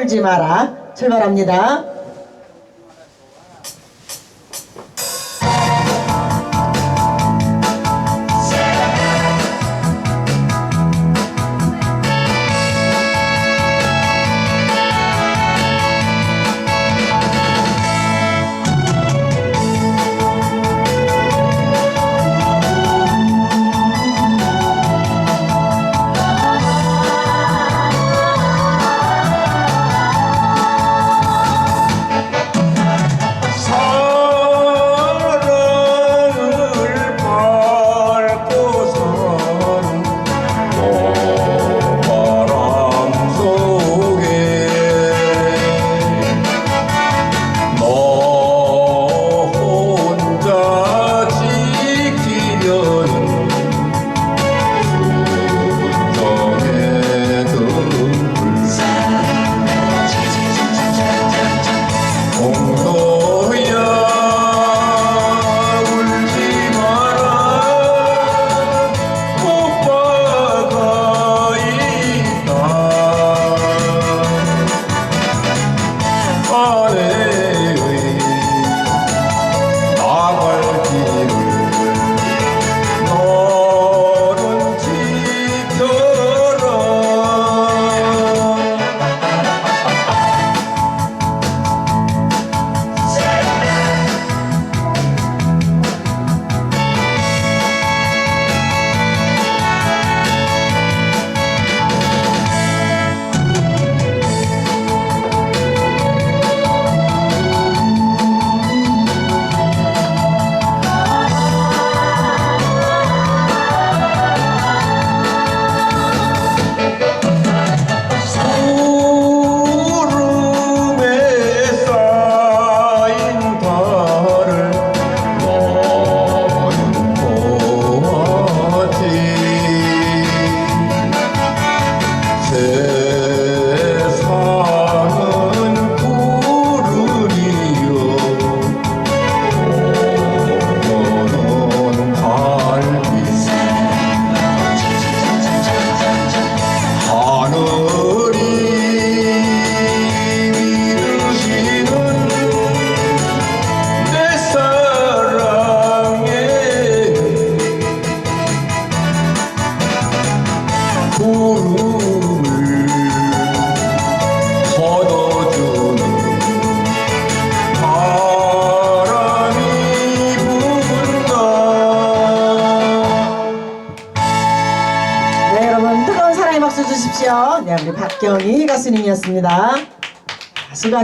울지 마라 출발합니다. 네 여러분 뜨거운 사랑의 박수 주십시오. 네 우리 박경희 가수님이었습니다. 수고.